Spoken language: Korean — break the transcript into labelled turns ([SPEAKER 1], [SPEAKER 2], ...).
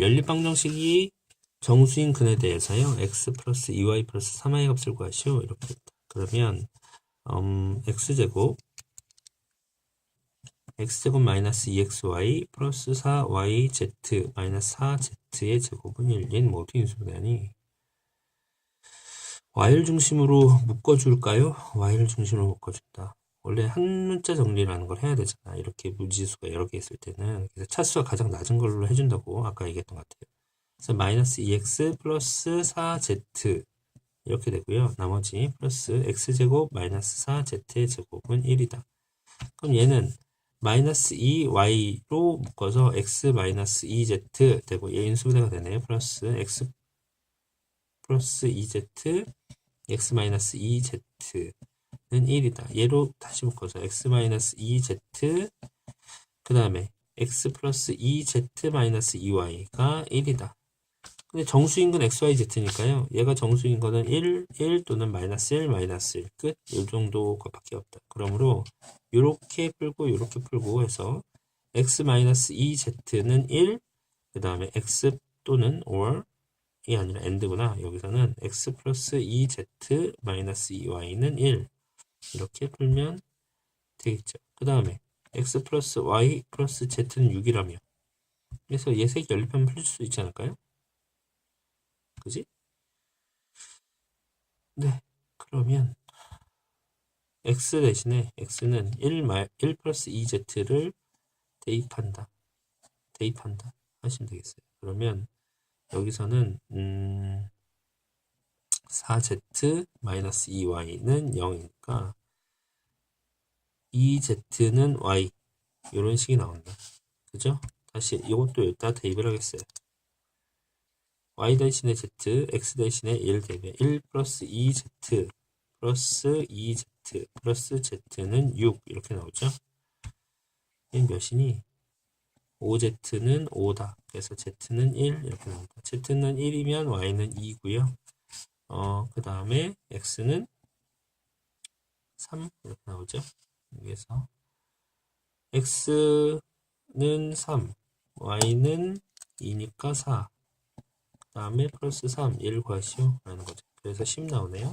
[SPEAKER 1] 연립방정식이 정수인 근에 대해서요. x 플러스 2y 플러스 3y 값을 구하시오. 이렇게 했다. 그러면 음, x제곱 x제곱 마이너스 2xy 플러스 4yz 마이너스 4z의 제곱은 1. 얘는 뭐 어떻게 인수분해하니? y를 중심으로 묶어줄까요? y를 중심으로 묶어준다. 원래 한 문자 정리라는 걸 해야 되잖아. 이렇게 무지수가 여러 개 있을 때는. 그래서 차수가 가장 낮은 걸로 해준다고 아까 얘기했던 것 같아요. 그래서 마이너스 2x 플러스 4z 이렇게 되고요. 나머지 플러스 x제곱 마이너스 4z의 제곱은 1이다. 그럼 얘는 마이너스 2y로 묶어서 x 마이너스 2z 되고 얘 인수분해가 되네요. 플러스 x 플러스 2z x 마이너스 2z는 1이다. 얘로 다시 묶어서 x 마이너스 2z 그 다음에 x 플러스 2z 마이너스 2y가 1이다. 근데 정수인근 xyz니까요. 얘가 정수인 거는 1, 1 또는 마이너스 1, 마이너스 1 끝. 이 정도 것밖에 없다. 그러므로 이렇게 풀고 이렇게 풀고 해서 x 마이너스 2z는 1, 그 다음에 x 또는 or 이 아니라 and구나. 여기서는 x 플러스 2z 마이너스 2y는 1 이렇게 풀면 되겠죠. 그 다음에 x 플러스 y 플러스 z는 6이라며 그래서 예색 연립하면 풀릴 수 있지 않을까요? 그지? 네, 그러면 x 대신에 x는 1, 마, 1 플러스 2z를 대입한다. 대입한다. 하시면 되겠어요. 그러면 여기서는 음, 4z 마이너스 2y는 0이니까 2z는 y 이런 식이 나온다. 그죠? 다시 이것도 여기다 대입을 하겠어요. y 대신에 z, x 대신에 1 대입해 1 플러스 2z 플러스 2z 플러스 z는 6 이렇게 나오죠. 얘는 몇이니? 5z는 5다. 그래서 z는 1 이렇게 나옵니다. z는 1이면 y는 2고요. 어, 그 다음에 x는 3 이렇게 나오죠. 여기에서 x는 3, y는 2니까 4. 그 다음에 플러스 3, 1 구하시오. 라는 거죠. 그래서 10 나오네요.